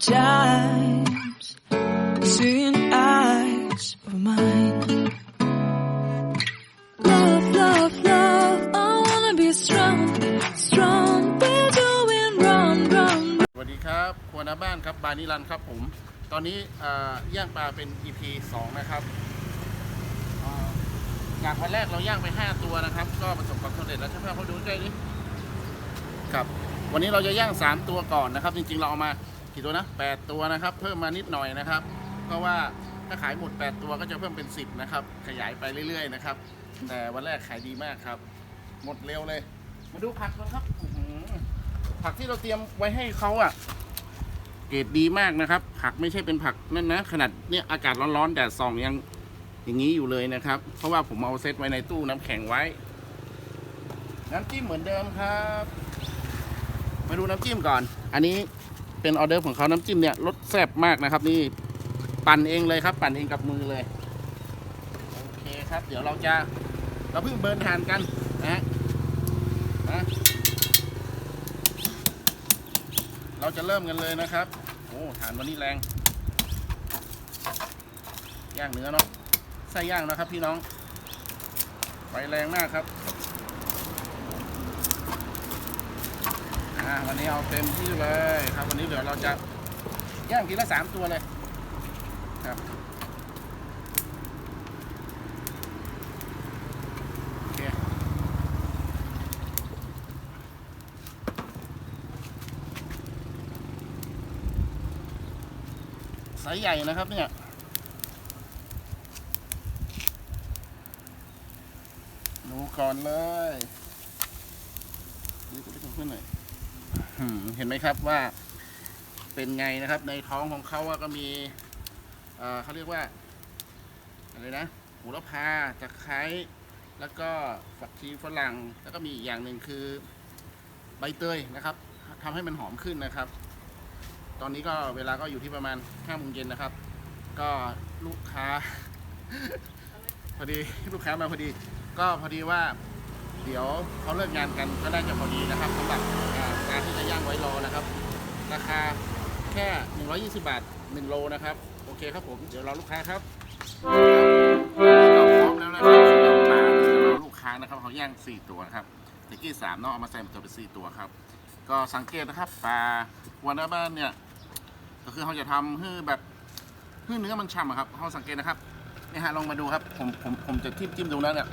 sometimes. Seeing eyes of mine. Love, love, love. I wanna be strong, strong. We're doing run, run, สวัสดีครับครัวหน้าบ้านครับ บานิรันครับผม ตอนนี้เอ่อย่างปลาเป็น EP 2 นะครับเอ่อจากวันแรกเราย่างไป 5 ตัวนะครับ ก็ประสบความสำเร็จแล้วใช่ไหมเขาดูใกล้ดิครับ วันนี้เราจะย่าง 3 ตัวก่อนนะครับ จริงๆ เราเอามา กี่ตัวนะ8ตัวนะครับ เพิ่มมานิดหน่อยนะครับ เพราะว่าถ้าขายหมด 8 ตัวก็จะเพิ่มเป็น 10 นะครับ ขยายไปเรื่อยๆนะครับ แต่วันแรกขายดีมากครับ หมดเร็วเลย มาดูผักกันครับผักที่เราเตรียมไว้ให้เขาอะ เกรดดีมากนะครับ ผักไม่ใช่เป็นผักนั่นนะ ขนาดเนี่ยอากาศร้อนๆแดดส่องยังอย่างนี้อยู่เลยนะครับ เพราะว่าผมเอาเซตไว้ในตู้น้ำแข็งไว้ น้ำจิ้มเหมือนเดิมครับ มาดูน้ำจิ้มก่อน อันนี้ เป็นออเดอร์ของเขาน้ำจิ้มเนี่ยรสแซ่บมากนะครับ นี่ปั่นเองเลยครับ ปั่นเองกับมือเลยโอเคครับ เดี๋ยวเราจะเราเพิ่งเบิร์นทานกันนะฮะนะเราจะเริ่มกันเลยนะครับโอ้ฐานวันนี้แรงย่างเนื้อเนาะไส้ย่างนะครับพี่น้องไฟแรงมากครับ อ่าวันนี้เอาเต็มที่เลยครับ วันนี้เดี๋ยวเราจะย่างทีละสามตัวเลยครับโอเคไซส์ใหญ่นะครับเนี่ยดูก่อนเลยดูตัวนี้ขึ้นหน่อย เห็นไหมครับว่าเป็นไงนะครับ ในท้องของเขาอะก็มีเขาเรียกว่าอะไรนะหูละพาตะไคร้แล้วก็ฝักชีฝรั่งแล้วก็มีอีกอย่างหนึ่งคือใบเตยนะครับทำให้มันหอมขึ้นนะครับ ตอนนี้ก็เวลาก็อยู่ที่ประมาณห้าโมงเย็นนะครับ ก็ลูกค้า พอดีลูกค้ามาพอดี ก็พอดีว่า เดี๋ยวเขาเลิกงานกันก็น่าจะพอดีนะครับสำหรับอ่าการที่จะย่างไว้รอนะครับ ราคาแค่ 120 บาท 1 โลนะครับ โอเคครับผม เดี๋ยวรอลูกค้าครับก็พร้อมแล้วนะครับสำหรับปลาเดี๋ยวรอลูกค้านะครับเขาย่าง 4 ตัวนะครับตะกี้สามเนาะเอามาใส่ตัวเป็น4ตัวครับ ก็สังเกตนะครับปลาวันน้บ้านเนี่ยก็คือเขาจะทำให้แบบให้เนื้อมันฉ่ำครับเขาสังเกตนะครับนี่ฮะลองมาดูครับผมผมผมจะทิมจิ้มดูแล้วเนี่ย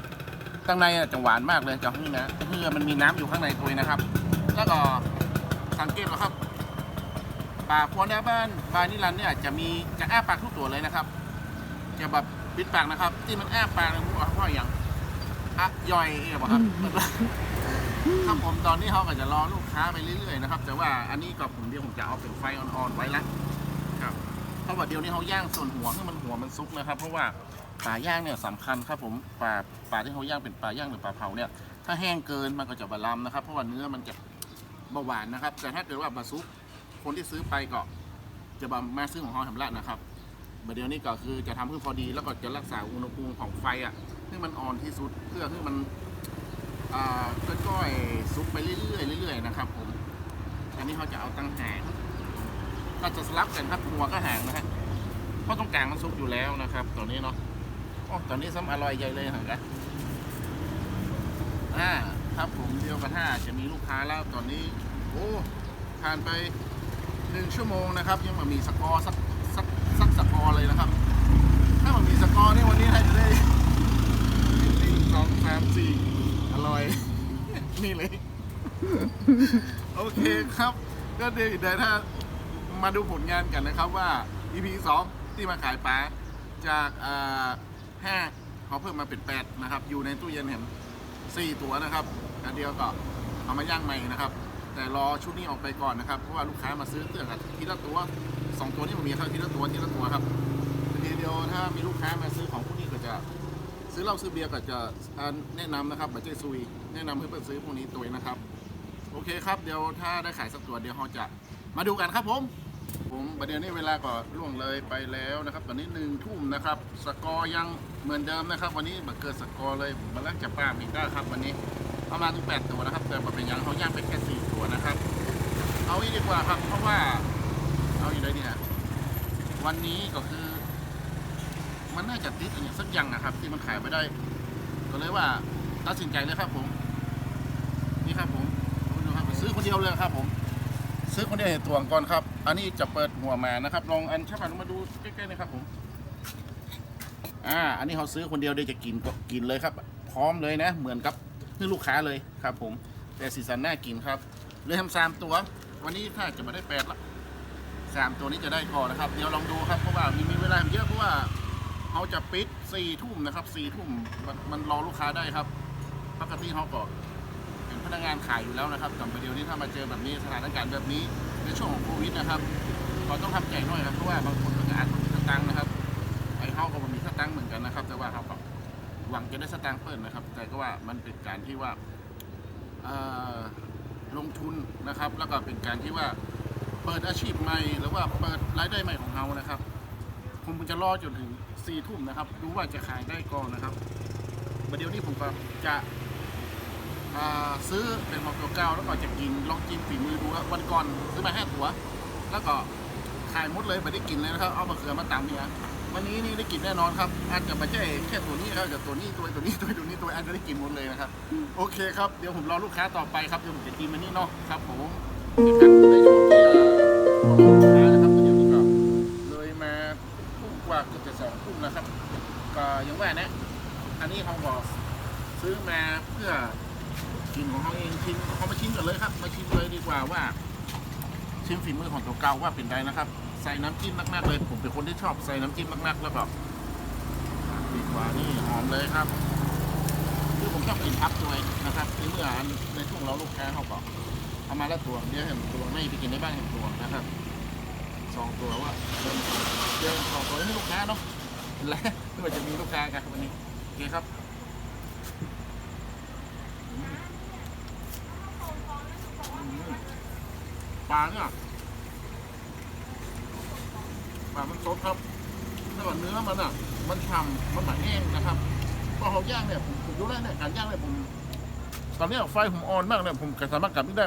ข้างในอะจะหวานมากเลยจะให้นะเพื่อมันมีน้ำอยู่ข้างในตัวนะครับ แล้วก็สังเกตเหรอครับปลาพวนหน้าบ้านปลานิรันดร์เนี่ยจะมีจะอ้าปากทุกตัวเลยนะครับจะแบบปิดปากนะครับ ที่มันอ้าปากเนี่ยผมบอกว่าอย่างอะย่อยเนี่ยบอกครับครับผมตอนนี้เขาก็จะรอลูกค้าไปเรื่อยๆนะครับ แต่ว่าอันนี้ก็ผมเดียวผมจะเอาเป็นไฟอ่อนๆไว้ละครับเพราะว่าเดี๋ยวนี้เขาย่างส่วนหัวให้มันหัวมันซุกนะครับ เพราะว่า ปลาย่างเนี่ยสำคัญครับผมปลาปลาที่เขาย่างเป็นปลาย่างหรือปลาเผาเนี่ยถ้าแห้งเกินมันก็จะบะลำนะครับ เพราะว่าเนื้อมันจะเบาหวานนะครับ แต่ถ้าเกิดว่าบะซุกคนที่ซื้อไปก็จะบะมาซื้อของเขาทำละนะครับเดี๋ยวนี้ก็คือจะทำให้พอดีแล้วก็จะรักษาอุณหภูมิของไฟอะให้มันอ่อนที่สุดเพื่อให้มันอ่าค่อยๆซุกไปเรื่อยๆเรื่อยๆนะครับผมอันนี้เขาจะเอาตั้งหางก็จะสลับกันครับหัวก็หางนะฮะเพราะตรงกลางมันซุกอยู่แล้วนะครับ ตัวนี้เนาะ โอ้ตอนนี้ซ้ำอร่อยใหญ่เลยเหรอครับอ่าครับผมเดียวกันห้าจะมีลูกค้าแล้วตอนนี้ โอ้ผ่านไปหนึ่งชั่วโมงนะครับ ยังมามีสกอร์สักสักสักสกอร์เลยนะครับ ถ้ามันมีสกอร์นี่วันนี้ให้จะได้หนึ่งสองสามสี่อร่อย นี่เลย โอเคครับ ก็เดี๋ยวเดี๋ยวถ้ามาดูผลงานกันนะครับว่า EP 2 ที่มาขายปลาจากอ่า ห้าเขาเพิ่มมาเป็นแปดนะครับ อยู่ในตู้เย็นเห็นสี่ตัวนะครับอันเดียวก็เอามาย่างใหม่นะครับ แต่รอชุดนี้ออกไปก่อนนะครับ เพราะว่าลูกค้ามาซื้อเตื้อกันทีละตัวสองตัวนี้มันมีครับทีละตัวทีละตัวครับทีเดียวถ้ามีลูกค้ามาซื้อของพวกนี้ก็จะซื้อเหล้าซื้อเบียร์ก็จะแนะนำนะครับบัจเจซุย แนะนำให้เพื่อนซื้อพวกนี้ตัวนะครับ โอเคครับเดี๋ยวถ้าได้ขายสักตัวเดี๋ยวเราจะมาดูกันครับผม ผมประเดี๋ยวนี้เวลาก็ล่วงเลยไปแล้วนะครับ ตอนนี้หนึ่งทุ่มนะครับ สกอร์ยังเหมือนเดิมนะครับ วันนี้บัเกิดสกอร์เลยผมมาลักจะป้ามีกได้ครับ วันนี้ประมาณถึงแปดตัวนะครับ แต่ว่าเป็นยังเขาย่างไปแค่สี่ตัวนะครับ เอาอีกดีกว่าครับ เพราะว่าเอาอยู่เลยเนี่ยวันนี้ก็คือ มันน่าจะติดอะไรสักอย่างนะครับ ที่มันขายไม่ได้ ก็เลยว่าตัดสินใจเลยครับผม นี่ครับผมดูครับซื้อคนเดียวเลยครับผม ซื้อคนเดียวเห็นตัวก่อนครับ อันนี้จะเปิดหัวมานะครับ ลองอันชาบันมาดูใกล้ๆนะครับผม อ่า อันนี้เขาซื้อคนเดียวเดี๋ยวจะกินก็กินเลยครับ พร้อมเลยนะ เหมือนกับเพื่อลูกค้าเลยครับ ผม แต่สีสันน่ากินครับ เลยทำสามตัว วันนี้ถ้าจะมาได้แปดละสามตัวนี้จะได้ก่อนนะครับ เดี๋ยวลองดูครับ เพราะว่ามีมีเวลาเยอะเพราะว่าเขาจะปิดสี่ทุ่มนะครับสี่ทุ่มมันรอลูกค้าได้ครับ ปกติเขาก็เป็น พนักงานขายอยู่แล้วนะครับแต่ประเดี๋ยวนี้ถ้ามาเจอแบบนี้สถานการณ์แบบนี้ในช่วงของโควิดนะครับก็ต้องทำใจหน่อยครับเพราะว่าบางคนก็อาจจะมีสตังค์นะครับไอ้เขาก็มันมีสตังค์เหมือนกันนะครับ แต่ว่าเขาก็หวังจะได้สตังค์เพิ่มนะครับ แต่ก็ว่ามันเป็นการที่ว่าลงทุนนะครับ แล้วก็เป็นการที่ว่าเปิดอาชีพใหม่หรือว่าเปิดรายได้ใหม่ของเรานะครับผมจะรอจนถึงสี่ทุ่มนะครับดูว่าจะขายได้ก่อนนะครับประเดี๋ยวนี้ผมก็จะ ซื้อเป็นของตัวเก่าแล้วก็จะกินลองกินฝีมือดูครับวันก่อนซื้อมาห้าตัว แล้วก็ขายหมดเลยไม่ได้กินเลยนะครับ เอามะเขือมาตำเนี่ยวันนี้นี่ได้กินแน่นอนครับอาจจะไม่ใช่แค่ตัวนี้ครับแต่ตัวนี้ตัวตัวนี้ตัวตัวนี้ตัวอาจจะได้กินหมดเลยนะครับ โอเคครับเดี๋ยวผมรอลูกค้าต่อไปครับเดี๋ยวผมจะกินมันนี่เนาะครับผมนี่ครับในช่วงที่รอลูกค้านะครับเดี๋ยวนี้ก็เลยมาทุ่มกว่าเกือบจะสองทุ่มแล้วครับ ก็ยังว่านะ อันนี้เขาบอกซื้อมาเพื่อ กินของเขาเองชิมเขามาชิมกันเลยครับ มาชิมเลยดีกว่าว่า ชิมฝีมือของตัวเกาว่าเป็นไงนะครับ ใส่น้ำจิ้มมากๆเลย ผมเป็นคนที่ชอบใส่น้ำจิ้มมากๆแล้วก็ดีกว่านี่หอมเลยครับคือผมชอบกินพับด้วยนะครับในเมื่อในช่วงเราลูกค้าเขาก็เอามาแล้วตัวเดี๋ยวเห็นตัวไม่ไปกินในบ้านเห็นตัวนะครับสองตัวว่าเดินเดินสองตัวให้ลูกค้าเนาะและที่ว่าจะมีลูกค้ากันวันนี้โอเคครับอืมอืม ปลาเนี่ยปลามันสดครับแล้วก็เนื้อมันอะ มันฉ่ำมันหนาแห้งนะครับพอเขาย่างเนี่ยผมผมดูแล้เนี่ยการย่างเนี่ยผมตอนนี้ไฟผมอ่อนมากเลยผมสามารถกลับได้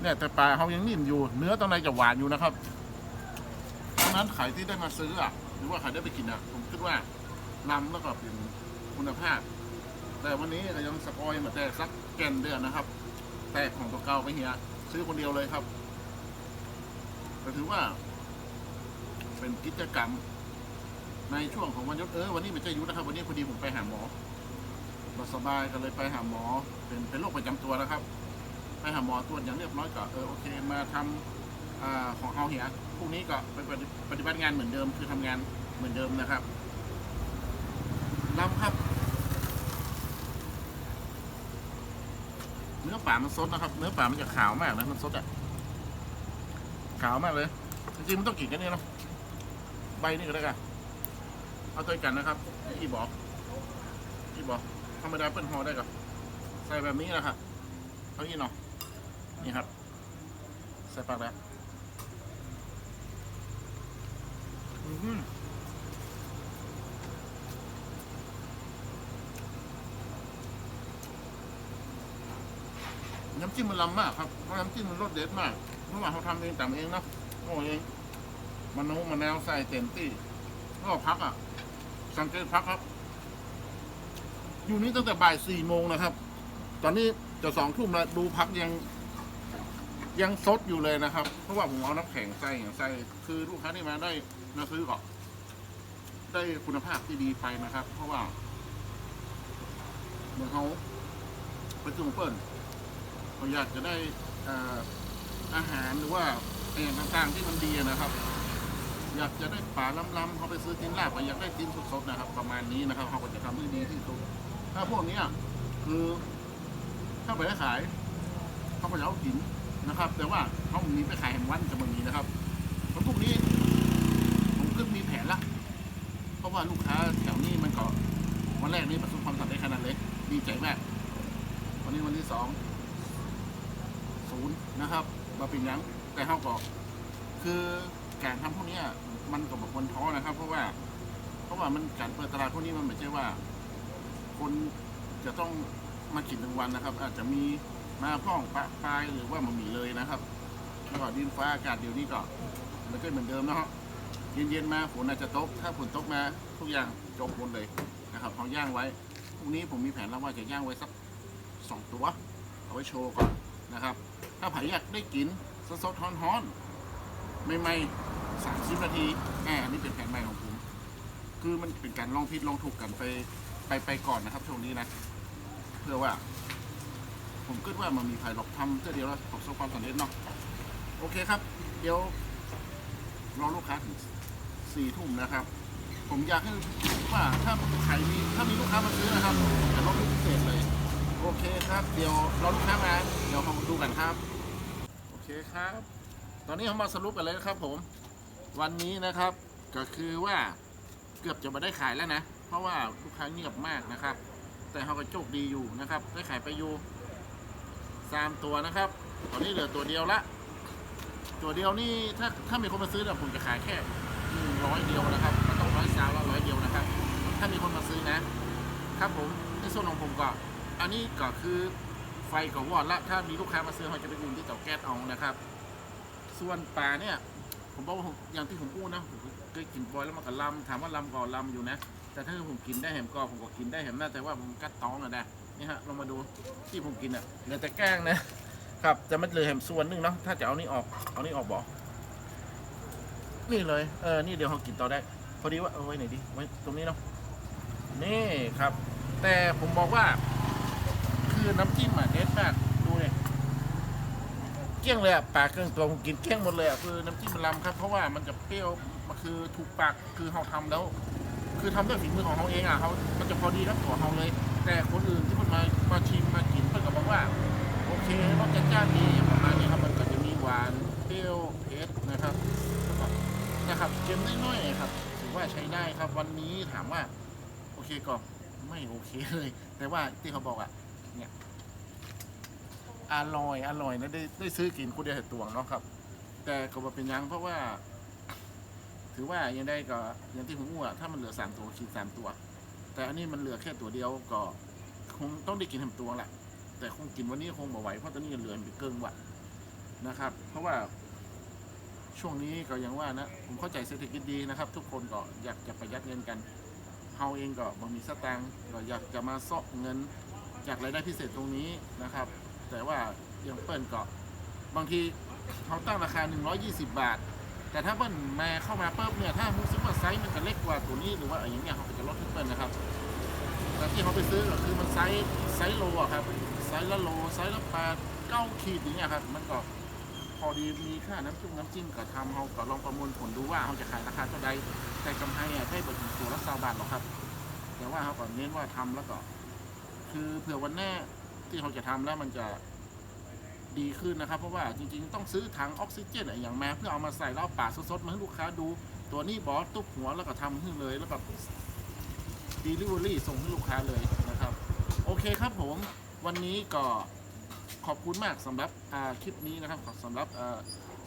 เนี่ยแต่ปลาเขายังนิ่มอยู่ เนื้อตรงในจะหวานอยู่นะครับดังนั้นใครที่ได้มาซื้ออะหรือว่าใครได้ไปกินอะ ผมคิดว่านำแล้วก็เป็นคุณภาพ แต่วันนี้ก็ยังสปอยมาแต่สักแกนเดือนนะครับ แต่ของตัวเก่าไปเฮียซื้อคนเดียวเลยครับ ก็ถือว่า เป็นกิจกรรม ในช่วงของวันยุเออวันนี้ไม่ใช่ยุดนะครับ วันนี้พอดีผมไปหาหมอเราสบายก็เลยไปหาหมอ เป็นเป็นโรคประจำตัวแล้วครับ ไปหาหมอตรวจอย่างเรียบร้อยก็เออโอเค มาทำอ่าของเอาเหียพรุ่งนี้ก็ไปปฏิบัติงานเหมือนเดิม คือทำงานเหมือนเดิมนะครับลำครับเนื้อป่ามันสดนะครับ เนื้อป่ามันจะขาวมากนะมันสดอะ ขาวมากเลย จริงๆมันต้องกินกันนี่เนาะใบนี่ก็ได้กันเอาตัวกันนะครับอีบอกอีบอกธรรมดาเป็นหอได้กับใส่แบบนี้นะครับเอาอีเนาะนี่ครับ ใส่ปากแล้วน้ำจิ้มมันล้ำมากครับเพราะน้ำจิ้มมันรสเด็ดมาก เพราะว่าเขาทำเองแต่งเองนะโอ้เองมันนูมันแนวใส่เต็มที่ก็พักอะ สังเกตพักครับ อยู่นี่ตั้งแต่บ่ายสี่โมงนะครับ ตอนนี้จะสองทุ่มแล้วดูพักยัง ยังซดอยู่เลยนะครับ เพราะว่าผมเอาน้ำแข็งใส่ใส่คือลูกค้าที่มาได้มาซื้อก็ได้คุณภาพที่ดีไปนะครับ เพราะว่าเหมือนเขาไปจุ่มเปิ้ลเขาอยากจะได้อ่อ อาหารหรือว่าอะไรต่างๆที่มันดีนะครับ อยากจะได้ปลาล้ำๆเขาไปซื้อกินลาบก็อยากได้กินสดๆนะครับ ประมาณนี้นะครับเขาก็จะทำให้ดีที่สุด ถ้าพวกเนี้ยคือ ถ้าไปขายเขาก็จะเอากินนะครับ แต่ว่าเขามีไปขายแห่งวันจะมันมีนะครับเพราะพวกนี้ผมก็มีแผนละเพราะว่าลูกค้าแถวนี้มันก็วันแรกนี้ประสบความสำเร็จขนาดเล็กดีใจมากวันนี้วันที่สองศูนย์นะครับาเป็นหยังแต่เขาก็คือการทำพวกเนี้ยมันก็บอกคนท้อนะครับ เพราะว่า เพราะว่ามันการเปิดตลาดพวกนี้มันไม่ใช่ว่า คนจะต้องมากินทั้งวันนะครับ อาจจะมีมาพ่องปะปลายหรือว่ามันมีเลยนะครับแล้วก็ดินฟ้าอากาศเดี๋ยวนี้ก็มันก็เหมือนเดิมนะฮะเย็นๆมาฝนอาจจะตก ถ้าฝนตกมาทุกอย่างจบหมดเลยนะครับเขาย่างไว้พรุ่งนี้ผมมีแผนแล้วว่าจะย่างไว้สักสองตัว เอาไว้โชว์ก่อน นะครับ ถ้าไผ่อยากได้กินสดๆฮ้อนๆใหม่ๆสามสิบนาทีอ่านี่เป็นแผนใหม่ของผม คือมันเป็นการลองผิดลองถูกกันไปไปไปก่อนนะครับช่วงนี้นะ เพื่อว่า ผมคิดว่ามันมีไผ่หลอกทำเพื่อเดียวแล้วประสบความสำเร็จเนาะโอเคครับ เดี๋ยวรอลูกค้าถึงสี่ทุ่มนะครับ ผมอยากให้ว่าถ้าใครมีถ้ามีลูกค้ามาซื้อนะครับผมจะลดพิเศษเลย โอเคครับ เดี๋ยวรอลูกค้ามา เดี๋ยวเราดูกันครับ โอเคครับ ตอนนี้เรามาสรุปกันเลยนะครับ ผม วันนี้นะครับ ก็คือว่าเกือบจะมาได้ขายแล้วนะ เพราะว่าลูกค้าเงียบมากนะครับ แต่เขาก็โชคดีอยู่นะครับ ได้ขายไปอยู่สามตัวนะครับ ตอนนี้เหลือตัวเดียวละ ตัวเดียวนี่ถ้าถ้ามีคนมาซื้อเนี่ยผมจะขายแค่หนึ่งร้อยเดียวนะครับไม่ต้องร้อยสาวล้วร้อยเดียวนะครับ ถ้ามีคนมาซื้อนะ ครับผมในส่วนของผมก็ อันนี้ก็คือไฟก็วอดละถ้ามีลูกค้ามาซื้อเขาจะไปอุ่นที่เตาแก๊สเอานะครับ ส่วนปลาเนี่ย ผมบอกว่าอย่างที่ผมพูดนะผมเคยกินบอยแล้วมันก็ลำถามว่าลำก็ลำอยู่นะ แต่ถ้าผมกินได้แหมก็ผมก็กินได้แหมนะแต่ว่าผมกัดท้องอะนะนี่ฮะลองมาดูที่ผมกินอะเหลือแต่แกล้งนะครับจะมันเหลือแหมส่วนนึงเนาะถ้าจะเอานี่ออกเอานี่ออกบอกนี่เลยเออนี่เดี๋ยวเรากินต่อได้ พอดีว่าเอาไว้ไหนดีไว้ตรงนี้เนาะนี่ครับ แต่ผมบอกว่า คือน้ำจิ้มอะเด็ดมากดูเนี่ยเกี้ยงเลยอะปลาเครื่องตัวผมกินเกี้ยงหมดเลยอะคือน้ำจิ้มมันลำครับ เพราะว่ามันจะเปรี้ยวมันคือถูกปากคือเราทำแล้ว คือทำด้วยฝีมือของเขาเองอะเขามันจะพอดีรับตัวเขาเลย แต่คนอื่นที่มันมามาชิมมากินเพื่อนก็บอกว่า โอเครสจัดจ้านดีอย่างประมาณนี้ครับมันก็จะมีหวานเปรี้ยวเผ็ดนะครับนะครับเค็มน้อยๆครับถือว่าใช้ได้ครับวันนี้ถามว่า โอเคก็ไม่โอเคเลย แต่ว่าที่เขาบอกอะ เนี่ยอร่อยอร่อยนะได้ได้ซื้อกินคนเดียวเห็ดตวงเนาะครับ แต่ก็บ่เป็นยังเพราะว่า ถือว่ายังได้ก็อย่างที่ผมอ้วถ้ามันเหลือสามตัวคิดสามตัว แต่อันนี้มันเหลือแค่ตัวเดียวก็คงต้องได้กินทั้งตัวแหละแต่คงกินวันนี้คงบ่ไหวเพราะตอนนี้เหลืออยู่เกินวัดนะครับ เพราะว่าช่วงนี้ก็ยังว่านะ ผมเข้าใจเศรษฐกิจดีนะครับ ทุกคนก็อยากจะประหยัดเงินกันเฮาเองก็บ่มีสตางค์ก็อยากจะมาเซาะเงิน จากรายได้พิเศษตรงนี้นะครับ แต่ว่าอย่างเปิ้ลก็บางทีเขาตั้งราคา 120 บาท แต่ถ้าเปิ้ลมาเข้ามาเปุ๊บเนี่ยถ้ารู้สึกว่าไซส์มันจะเล็กกว่าตัวนี้หรือว่าอะไรอย่างเงี้ยเขาก็จะลดให้เปิ้ลนะครับแต่ที่เขาไปซื้อก็คือมันไซส์ไซส์โลอะครับไซส์ละโลไซส์ละแปดเก้าขีดอย่างเงี้ยครับมันก็พอดีมีค่าน้ำจิ้มน้ำจิ้มก็ทำเขาก็ลองประมวลผลดูว่าเขาจะขายราคาเท่าใดแต่กำไรอะได้เบิดถึงตัวละสาบาทหรอกครับ แต่ว่าเขาก็เน้นว่าทำแล้วก็ คือเผื่อวันหน้าที่เขาจะทำแล้วมันจะดีขึ้นนะครับ เพราะว่าจริงๆ ต้องซื้อถังออกซิเจนอย่างแมาเพื่อเอามาใส่แล้วเอาป่าสดๆมาให้ลูกค้าดู ตัวนี้บอสตุ๊บหัวแล้วก็ทำให้เลย แล้วก็ด e ลิเวอรี่ส่งให้ลูกค้าเลยนะครับ โอเคครับผมวันนี้ก็ขอบคุณมากสำหรับคลิปนี้นะครับสำหรับ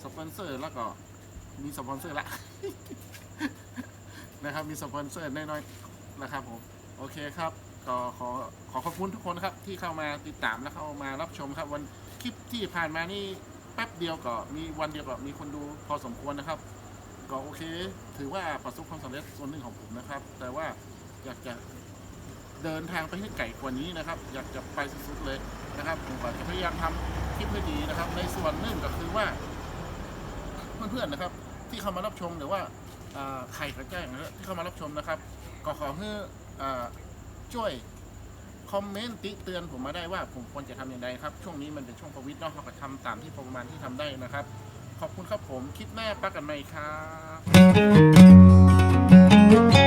สปอนเซอร์แล้วก็มีสปอนเซอร์ละนะครับมีสปอนเซอร์น้อยๆนะครับผม โอเคครับ ก็ขอขอขอบคุณทุกคนครับที่เข้ามาติดตามและเข้ามารับชมครับ วันคลิปที่ผ่านมานี่แป๊บเดียวก็มีวันเดียวก็มีคนดูพอสมควรนะครับ ก็โอเค ถือว่าประสบความสำเร็จส่วนหนึ่งของผมนะครับ แต่ว่าอยากจะเดินทางไปให้ไกลกว่านี้นะครับ อยากจะไปสุดๆเลยนะครับผมก็จะพยายามทำคลิปให้ดีนะครับ ในส่วนหนึ่งก็คือว่า เพื่อนๆนะครับ ที่เข้ามารับชมหรือว่าอ่าใครก็แจ้งนะที่เข้ามารับชมนะครับ ก็ขอให้อ่า ช่วยคอมเมนต์ติเตือนผมมาได้ว่าผมควรจะทำอย่างไรครับ ช่วงนี้มันเป็นช่วงโควิดเนาะเราก็ทำตามที่ประมาณที่ทำได้นะครับ ขอบคุณครับผมคลิปหน้าปักกันใหม่ครับ